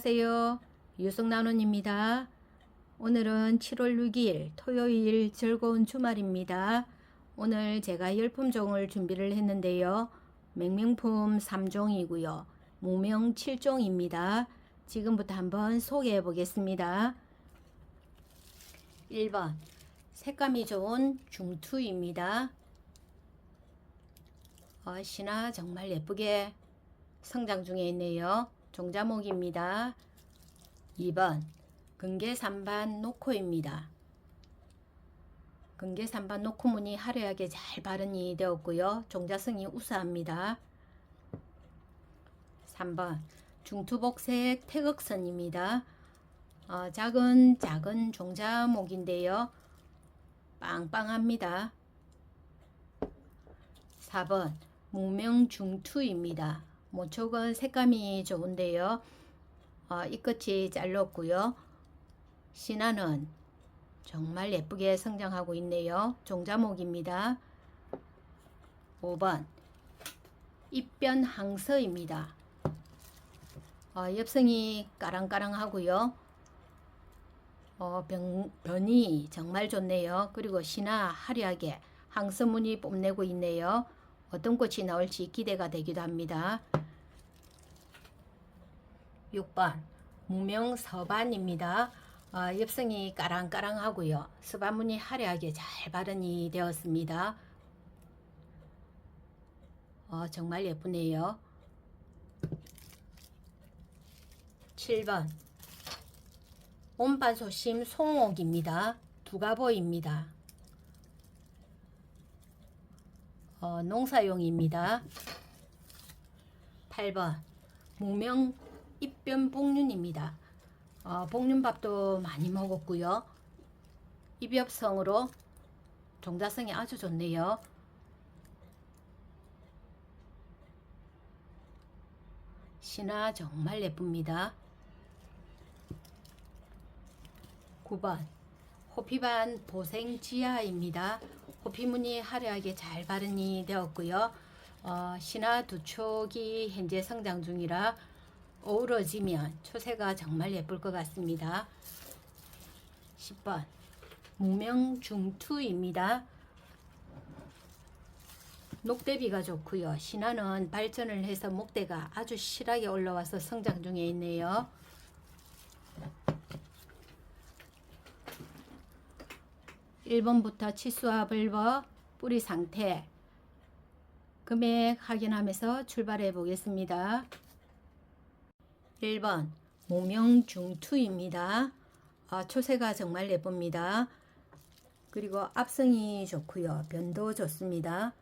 안녕하세요. 유성나눔입니다. 오늘은 7월 6일 토요일 즐거운 주말입니다. 오늘 제가 열품종을 준비를 했는데요. 맹명품 3종이고요. 무명 7종입니다. 지금부터 한번 소개해 보겠습니다. 1번 색감이 좋은 중투입니다. 어, 신화 정말 예쁘게 성장 중에 있네요. 종자목입니다. 2번 근계 3반 노코입니다. 근계 3반 노코문이 화려하게 잘 발현이 되었고요. 종자성이 우수합니다. 3번 중투복색 태극선입니다. 어, 작은 작은 종자목인데요. 빵빵합니다. 4번 무명중투입니다. 모촉은 색감이 좋은데요. 어, 이 끝이 잘렸고요. 신화는 정말 예쁘게 성장하고 있네요. 종자목입니다. 5번 입변 항서입니다. 어, 엽성이 까랑까랑하고요. 어, 변, 변이 정말 좋네요. 그리고 신화 화려하게 항서문이 뽐내고 있네요. 어떤 꽃이 나올지 기대가 되기도 합니다. 6번 무명 서반입니다. 어, 엽성이 까랑까랑하고요. 서반문이 화려하게 잘 발현이 되었습니다. 어, 정말 예쁘네요. 7번 온반소심 송옥입니다. 두가보입니다. 어, 농사용입니다. 8번 무명 입변 복륜입니다. 어, 복륜밥도 많이 먹었고요. 입엽성으로 종자성이 아주 좋네요. 신화 정말 예쁩니다. 9번 호피반 보생지하입니다. 호피무늬 화려하게 잘 발현이 되었고요. 어, 신화 두 촉이 현재 성장 중이라 어우러지면 초세가 정말 예쁠 것 같습니다. 10번 무명중투입니다. 녹대비가 좋고요. 신화는 발전을 해서 목대가 아주 실하게 올라와서 성장 중에 있네요. 1번부터 치수와 벌버 뿌리 상태 금액 확인하면서 출발해 보겠습니다. 1번 무명중투입니다. 아, 초세가 정말 예쁩니다. 그리고 압성이 좋고요. 변도 좋습니다.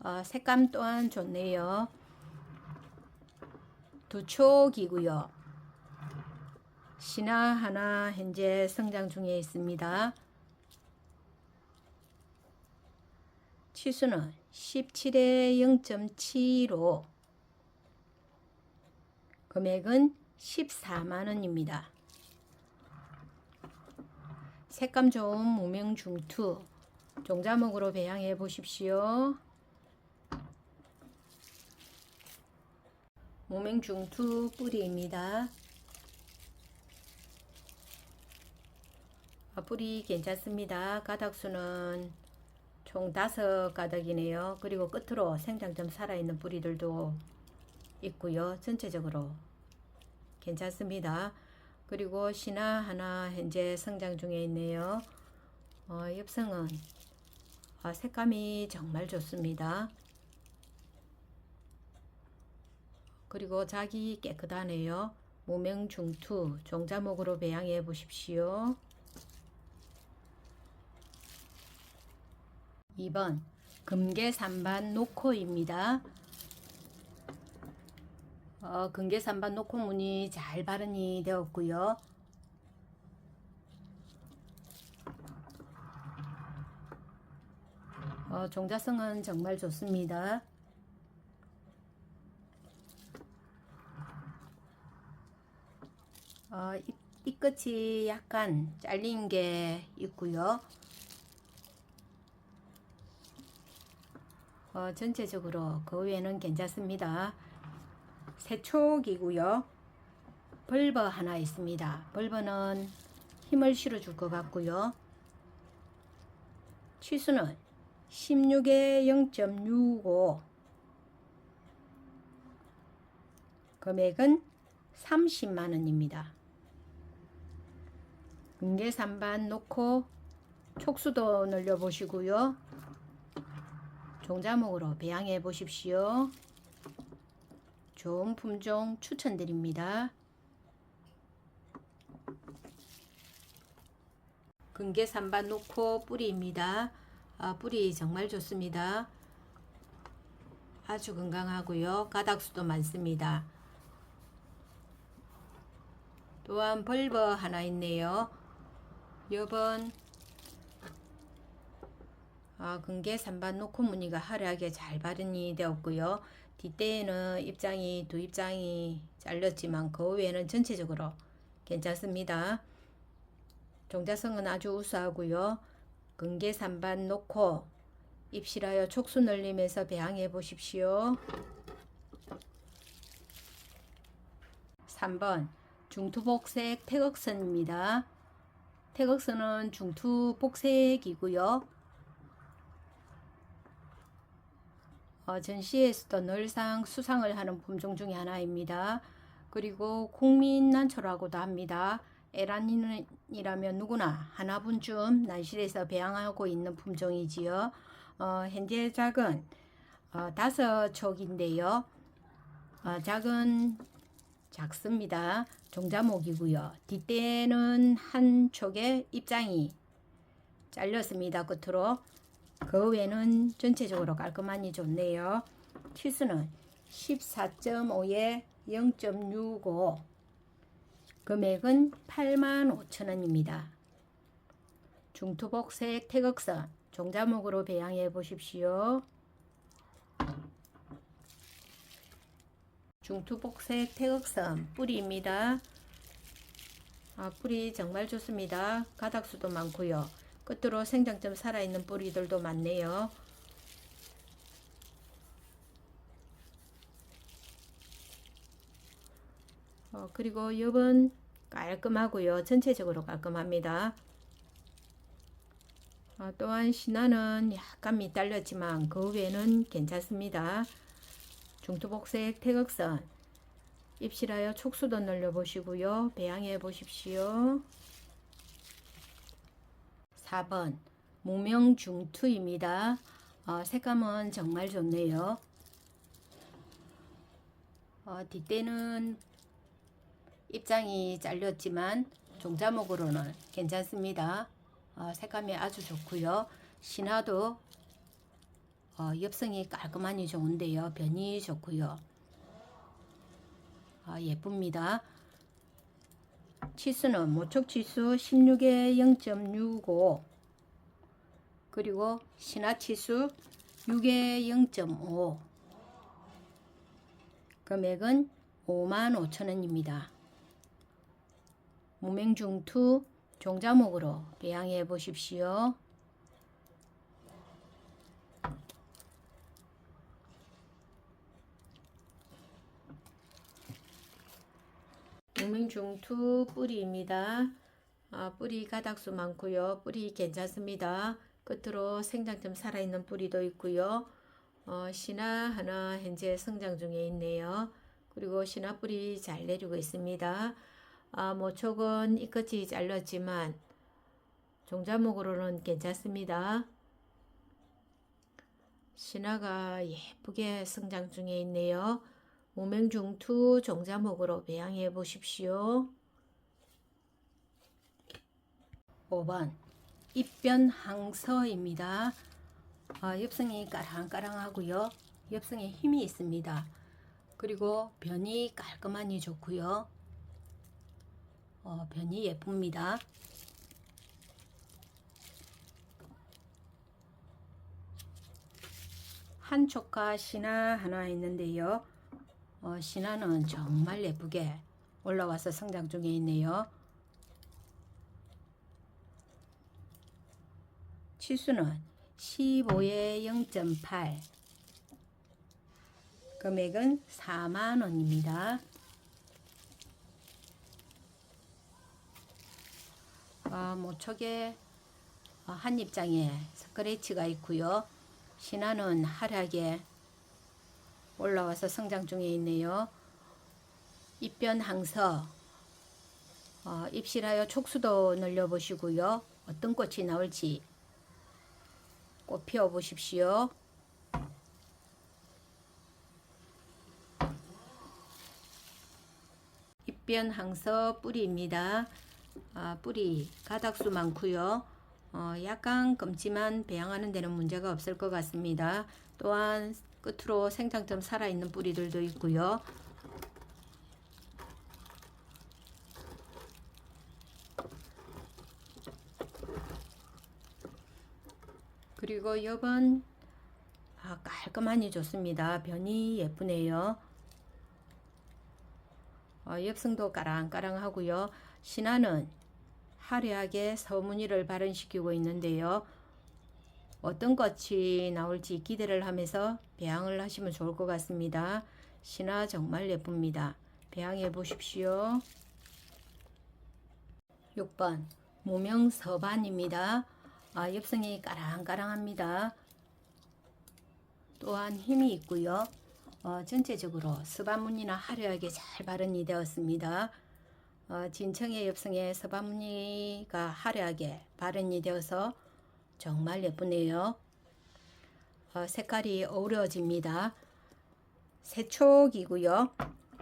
아, 색감 또한 좋네요. 두 촉이고요. 신화 하나 현재 성장 중에 있습니다. 치수는 17에 0.75 금액은 14만원입니다. 색감 좋은 무명 중투 종자목으로 배양해 보십시오. 무명 중투 뿌리입니다. 뿌리 괜찮습니다. 가닥수는 총 다섯 가닥이네요. 그리고 끝으로 생장 좀 살아있는 뿌리들도 있고요. 전체적으로 괜찮습니다. 그리고 신화 하나 현재 성장 중에 있네요. 어, 엽성은 어, 색감이 정말 좋습니다. 그리고 작이 깨끗하네요. 무명중투 종자목으로 배양해 보십시오. 2번 금계 3반 노코입니다. 어, 금계 3반 노코 문이 잘 발현이 되었고요. 어, 종자성은 정말 좋습니다. 어, 이, 이 끝이 약간 잘린 게 있고요. 어, 전체적으로 그 외에는 괜찮습니다. 세촉이고요. 벌버 하나 있습니다. 벌버는 힘을 실어줄 것 같고요. 치수는 16에 0.65 금액은 30만원입니다. 은계 3반 놓고 촉수도 늘려보시고요. 종자목으로 배양해 보십시오. 좋은 품종 추천드립니다. 근개 3반 놓고 뿌리입니다. 아, 뿌리 정말 좋습니다. 아주 건강하고요. 가닥수도 많습니다. 또한 벌버 하나 있네요. 여번 아, 근개 3반 놓고 무늬가 화려하게 잘 발현이 되었고요. 뒷대에는 입장이 두 입장이 잘렸지만 그 외에는 전체적으로 괜찮습니다. 종자성은 아주 우수하고요. 근개 3반 놓고 입실하여 촉수 늘리면서 배양해 보십시오. 3번 중투복색 태극선입니다. 태극선은 중투복색이고요. 어, 전시에서도 늘상 수상을 하는 품종 중에 하나입니다. 그리고 국민난초라고도 합니다. 에란이라면 누구나 하나분쯤 난실에서 배양하고 있는 품종이지요. 어, 현재 작은 어, 다섯 촉인데요. 어, 작은 작습니다. 종자목이고요. 뒷대는 한 촉에 입장이 잘렸습니다. 끝으로 그 외에는 전체적으로 깔끔하니 좋네요. 치수는 14.5에 0.65 금액은 85,000원입니다. 중투복색 태극선 종자목으로 배양해 보십시오. 중투복색 태극선 뿌리입니다. 아, 뿌리 정말 좋습니다. 가닥수도 많고요. 끝으로 생장점 살아있는 뿌리들도 많네요. 어, 그리고 엽은 깔끔하고요. 전체적으로 깔끔합니다. 어, 또한 신화는 약간 밑달렸지만 그 외에는 괜찮습니다. 중투복색 태극선 입실하여 촉수도 늘려 보시고요. 배양해 보십시오. 4번 무명중투입니다. 어, 색감은 정말 좋네요. 어, 뒷대는 입장이 잘렸지만 종자목으로는 괜찮습니다. 어, 색감이 아주 좋고요. 신화도 어, 엽성이 깔끔하니 좋은데요. 변이 좋고요. 아, 예쁩니다. 치수는 모촉 치수 16에 0.65 그리고 신화 치수 6에 0.5 금액은 5만 5천원입니다. 무맹중투 종자목으로 배양해 보십시오. 무맹중투 뿌리입니다. 아, 뿌리 가닥수 많고요. 뿌리 괜찮습니다. 끝으로 생장점 살아있는 뿌리도 있고요. 어, 신화 하나 현재 성장 중에 있네요. 그리고 신화 뿌리 잘 내리고 있습니다. 아, 모촉은 이 끝이 잘렸지만 종자목으로는 괜찮습니다. 신화가 예쁘게 성장 중에 있네요. 무명중투 종자목으로 배양해 보십시오. 5번 입변항서입니다. 아, 엽성이 까랑까랑하고요. 엽성에 힘이 있습니다. 그리고 변이 깔끔하니 좋고요. 어, 변이 예쁩니다. 한촉과 신화 하나 있는데요. 어, 신화는 정말 예쁘게 올라와서 성장 중에 있네요. 치수는 15에 0.8 금액은 4만 원입니다. 어, 모촉에 어, 한 입장에 스크래치가 있고요. 신화는 하락에 올라와서 성장 중에 있네요. 입변 항서 어, 입실하여 촉수도 늘려보시고요. 어떤 꽃이 나올지 꽃 피워보십시오. 입변 항서 뿌리입니다. 아, 뿌리 가닥수 많고요. 어, 약간 검지만 배양하는 데는 문제가 없을 것 같습니다. 또한 끝으로 생장점 살아있는 뿌리들도 있고요. 그리고 여번 아, 깔끔하니 좋습니다. 변이 예쁘네요. 어, 엽성도 까랑까랑하고요. 신화는 화려하게 서무늬를 발현시키고 있는데요. 어떤 꽃이 나올지 기대를 하면서 배양을 하시면 좋을 것 같습니다. 신화 정말 예쁩니다. 배양해 보십시오. 6번 무명서반입니다. 아, 엽성이 까랑까랑합니다. 또한 힘이 있고요. 어, 전체적으로 서반무늬나 화려하게 잘 발현이 되었습니다. 어, 진청의 엽성에 서반무늬가 화려하게 발현이 되어서 정말 예쁘네요. 어, 색깔이 어우러집니다. 새촉이고요.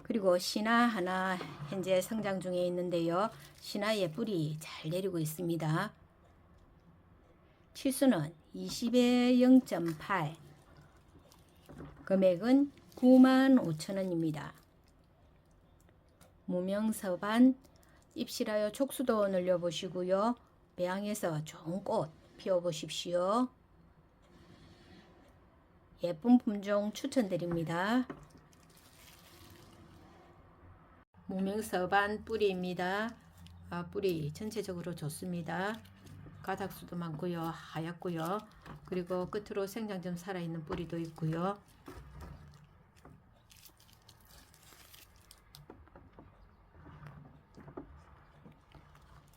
그리고 신화 하나 현재 성장 중에 있는데요. 신화의 뿌리 잘 내리고 있습니다. 치수는 20에 0.8 금액은 9만 5천 원입니다. 무명서반 입실하여 촉수도 늘려보시고요. 배양해서 좋은 꽃 피워보십시오. 예쁜 품종 추천드립니다. 무명서반 뿌리입니다. 아, 뿌리 전체적으로 좋습니다. 가닥수도 많고요. 하얗고요. 그리고 끝으로 생장점 살아있는 뿌리도 있고요.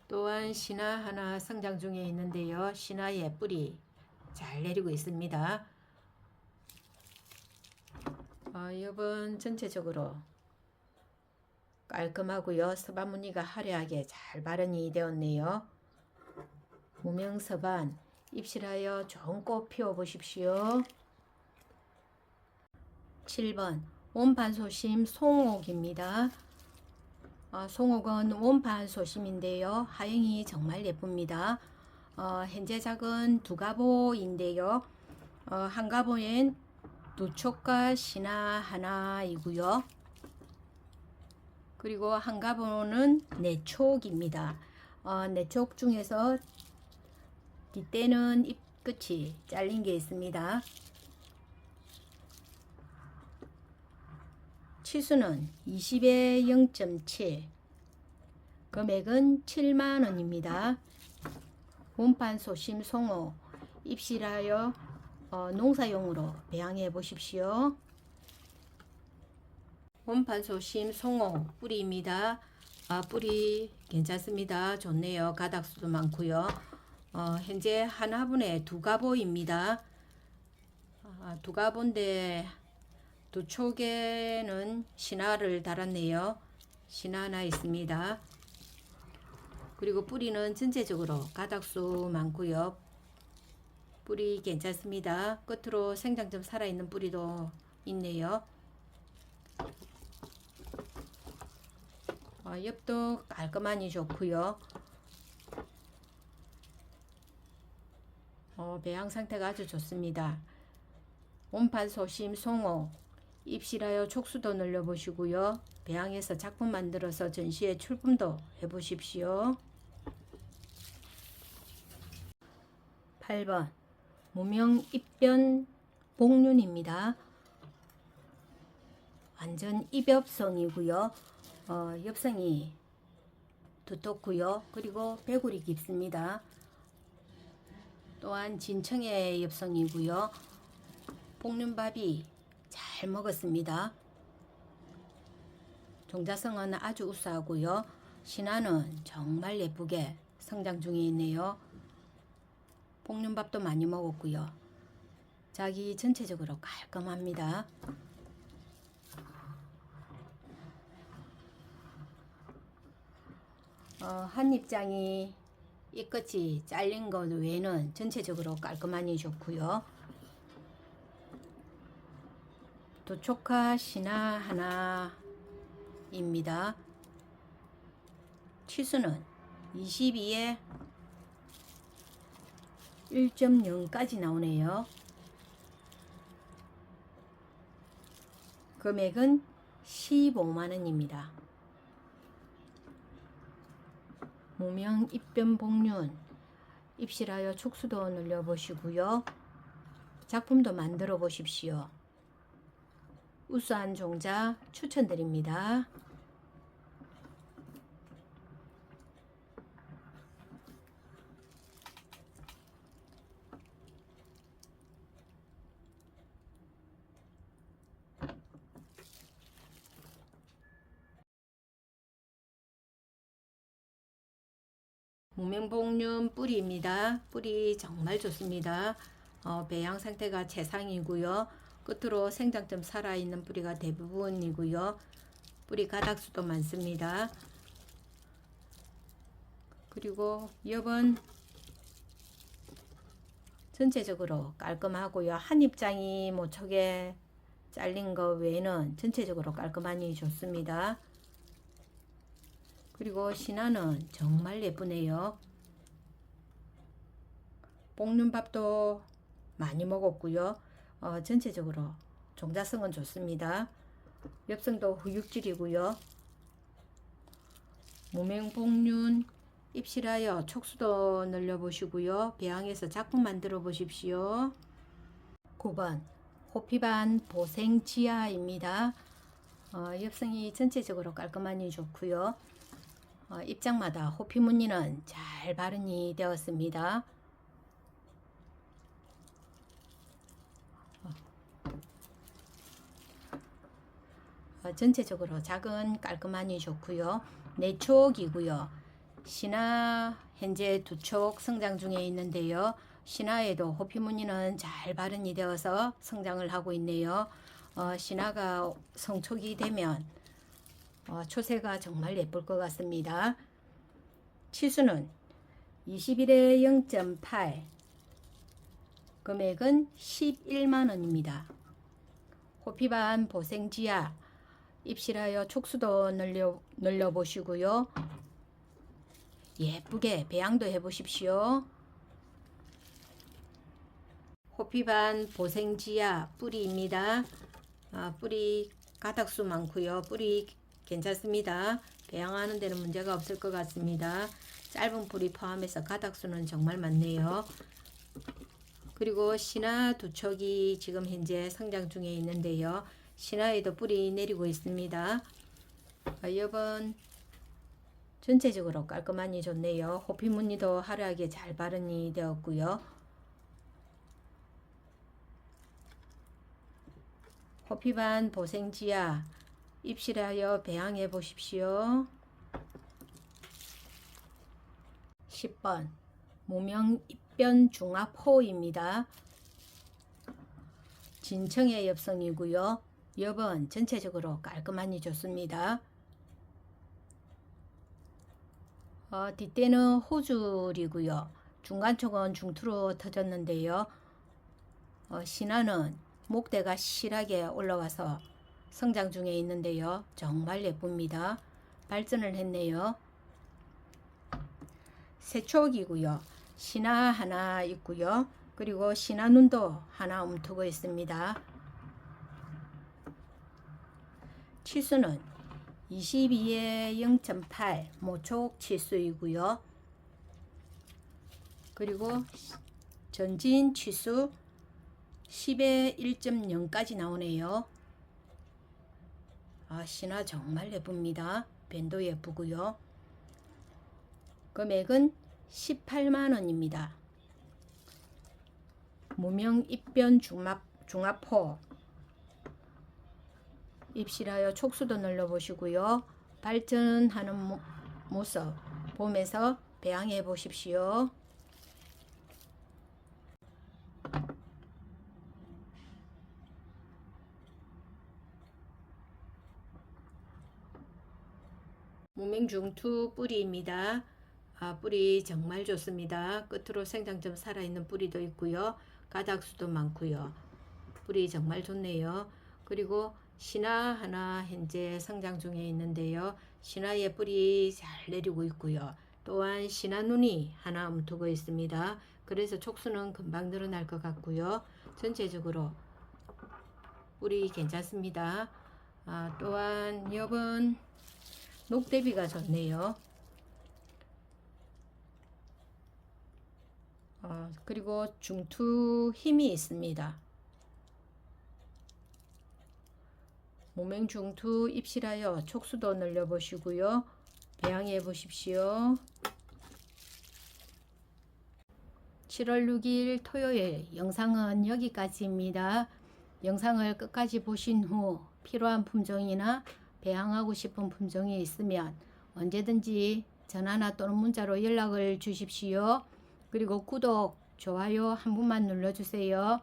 또한 신화 하나 성장 중에 있는데요. 신화의 뿌리 잘 내리고 있습니다. 어, 이번 전체적으로 깔끔하고요. 서반 무늬가 화려하게 잘 발현이 되었네요. 무명서반 입실하여 좋은 꽃 피워 보십시오. 7번 온반소심 송옥입니다. 어, 송옥은 원판 소심인데요. 하영이 정말 예쁩니다. 어, 현재 작은 두 가보인데요. 어, 한 가보엔 두 촉과 신화 하나이고요. 그리고 한 가보는 네 촉입니다. 어, 네촉 중에서 뒷대는 잎 끝이 잘린 게 있습니다. 치수는 20에 0.7 금액은 7만원입니다. 원판 소심 송어 입실하여 어, 농사용으로 배양해 보십시오. 원판 소심 송어 뿌리입니다. 아, 뿌리 괜찮습니다. 좋네요. 가닥수도 많고요. 어, 현재 한 화분에 두 가보입니다. 아, 두 가보인데 두 촉에는 신화를 달았네요. 신화 하나 있습니다. 그리고 뿌리는 전체적으로 가닥수 많고요. 뿌리 괜찮습니다. 끝으로 생장점 살아있는 뿌리도 있네요. 어, 옆도 깔끔하니 좋고요. 어, 배양 상태가 아주 좋습니다. 온판 소심 송어 입실하여 촉수도 늘려보시고요. 배양해서 작품 만들어서 전시회 출품도 해보십시오. 8번 무명 입변 복륜입니다. 완전 입엽성이고요. 어, 엽성이 두텁고요. 그리고 배굴이 깊습니다. 또한 진청의 엽성이고요. 복륜밥이 잘잘 먹었습니다. 종자성은 아주 우수하고요. 신화는 정말 예쁘게 성장 중에 있네요. 볶는밥도 많이 먹었고요. 자기 전체적으로 깔끔합니다. 어, 한 입장이 이 끝이 잘린 것 외에는 전체적으로 깔끔하니 좋고요. 신화 하나입니다. 치수는 22에 1.0까지 나오네요. 금액은 15만원입니다. 무명 입변 복륜 입실하여 촉수도 늘려보시고요. 작품도 만들어 보십시오. 우수한 종자 추천드립니다. 무명복륜 뿌리입니다. 뿌리 정말 좋습니다. 어, 배양 상태가 최상이고요. 끝으로 생장점 살아있는 뿌리가 대부분이고요. 뿌리 가닥수도 많습니다. 그리고 엽은 전체적으로 깔끔하고요. 한 입장이 모촉에 잘린 거 외에는 전체적으로 깔끔하니 좋습니다. 그리고 신화는 정말 예쁘네요. 볶는 밥도 많이 먹었고요. 어, 전체적으로 종자성은 좋습니다. 엽성도 후육질이고요. 무명복륜 입실하여 촉수도 늘려보시고요. 배양해서 작품 만들어 보십시오. 9번 호피반 보생지하입니다. 어, 엽성이 전체적으로 깔끔하니 좋고요. 어, 입장마다 호피 무늬는 잘 발현이 되었습니다. 어, 전체적으로 작은 깔끔하니 좋고요. 내촉이고요. 신화 현재 두 촉 성장 중에 있는데요. 신화에도 호피 무늬는 잘 발현이 되어서 성장을 하고 있네요. 어, 신화가 성촉이 되면 어, 초세가 정말 예쁠 것 같습니다. 치수는 21에 0.8 금액은 11만원입니다. 호피반 보생지야 입실하여 촉수도 늘려, 늘려보시고요. 예쁘게 배양도 해보십시오. 호피반 보생지야 뿌리입니다. 아, 뿌리 가닥수 많고요. 뿌리 괜찮습니다. 배양하는 데는 문제가 없을 것 같습니다. 짧은 뿌리 포함해서 가닥수는 정말 많네요. 그리고 신화 두 척이 지금 현재 성장 중에 있는데요. 신화에도 뿌리 내리고 있습니다. 여번 전체적으로 깔끔하니 좋네요. 호피 무늬도 화려하게 잘 발현이 되었고요. 호피반 보생지야 입실하여 배양해 보십시오. 10번 무명 입변 중합호입니다. 진청의 엽성이고요. 엽은 전체적으로 깔끔하니 좋습니다. 어, 뒷대는 호줄이고요. 중간 쪽은 중투로 터졌는데요. 어, 신화는 목대가 실하게 올라와서 성장 중에 있는데요. 정말 예쁩니다. 발전을 했네요. 세촉이고요. 신화 하나 있고요. 그리고 신화 눈도 하나 움트고 있습니다. 치수는 22에 0.8 모촉 치수이고요. 그리고 전진 치수 10에 1.0까지 나오네요. 아, 신화 정말 예쁩니다. 밴도 예쁘고요. 금액은 18만원입니다. 무명 입변 중합, 중합호 입실하여 촉수도 눌러보시고요. 발전하는 모, 모습 보면서 배양해 보십시오. 무맹중투 뿌리입니다. 아, 뿌리 정말 좋습니다. 끝으로 생장점 살아있는 뿌리도 있고요. 가닥수도 많고요. 뿌리 정말 좋네요. 그리고 신화 하나 현재 성장 중에 있는데요. 신화의 뿌리 잘 내리고 있고요. 또한 신화 눈이 하나 움트고 있습니다. 그래서 촉수는 금방 늘어날 것 같고요. 전체적으로 뿌리 괜찮습니다. 아, 또한 엽은 녹대비가 좋네요. 어, 그리고 중투 힘이 있습니다. 모맹중투 입실하여 촉수도 늘려 보시고요. 배양해 보십시오. 7월 6일 토요일 영상은 여기까지입니다. 영상을 끝까지 보신 후 필요한 품종이나 배양하고 싶은 품종이 있으면 언제든지 전화나 또는 문자로 연락을 주십시오. 그리고 구독, 좋아요 한 번만 눌러주세요.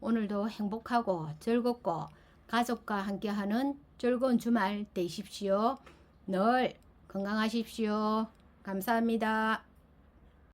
오늘도 행복하고 즐겁고 가족과 함께하는 즐거운 주말 되십시오. 늘 건강하십시오. 감사합니다.